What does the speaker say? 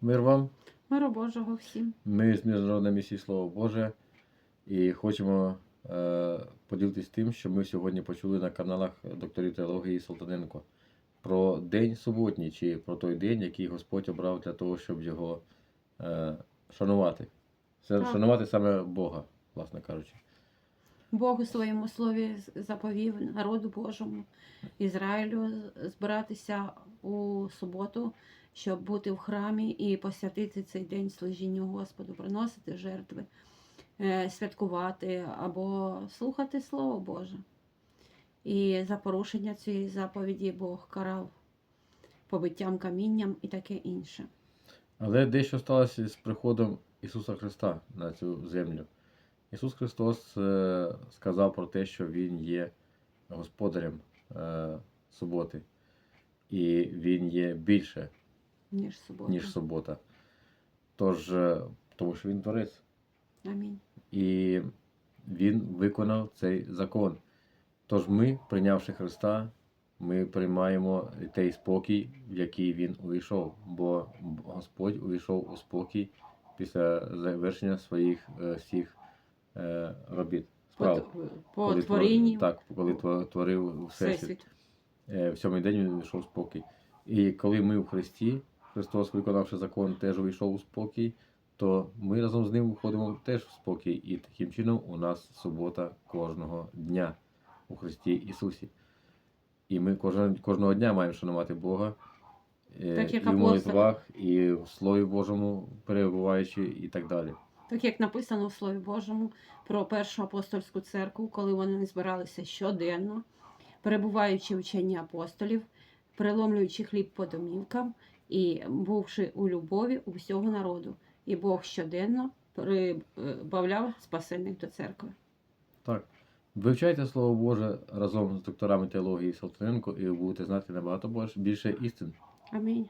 Мир вам. Миру Божого всім. Ми з Міжнародної місії Слово Боже і хочемо е, поділитися тим, що ми сьогодні почули на каналах докторів теології Солтаненко про день суботній, чи про той день, який Господь обрав для того, щоб його е, шанувати. Це Так. шанувати саме Бога, власне кажучи. Бог у своєму слові заповів народу Божому Ізраїлю збиратися у суботу, щоб бути в храмі і посвятити цей день служінню Господу, приносити жертви, е, святкувати або слухати Слово Боже. І за порушення цієї заповіді Бог карав побиттям камінням і таке інше. Але дещо сталося з приходом Ісуса Христа на цю землю. Ісус Христос е, сказав про те, що Він є господарем е, суботи, і Він є більше, Ніж субота. ніж субота. Тож, е, тому що Він творець. Амінь. І Він виконав цей закон. Тож ми, прийнявши Христа, ми приймаємо той спокій, в який Він увійшов, бо Господь увійшов у спокій після завершення своїх е, всіх е, робіт. По, Справ. по Коли твор- творінню Так, коли творив Всесвіт. Всесвіт. Е, В сьомий день він увійшов спокій. І коли ми в Христі, Христос, виконавши закон, теж увійшов у спокій, то ми разом з ним входимо теж в спокій. І таким чином у нас субота кожного дня у Христі Ісусі. І ми кожного дня маємо шанувати Бога. е, Так, як і в молитвах, і в Слові Божому перебуваючи, і так далі. Так як написано в Слові Божому про першу апостольську церкву, коли вони збиралися щоденно, перебуваючи в вченні апостолів, переломлюючи хліб по домівкам і бувши у любові у всього народу. І Бог щоденно прибавляв спасенних до церкви. Так. Вивчайте Слово Боже разом з докторами теології Салтаненко, і ви будете знати набагато більше істин. Амінь.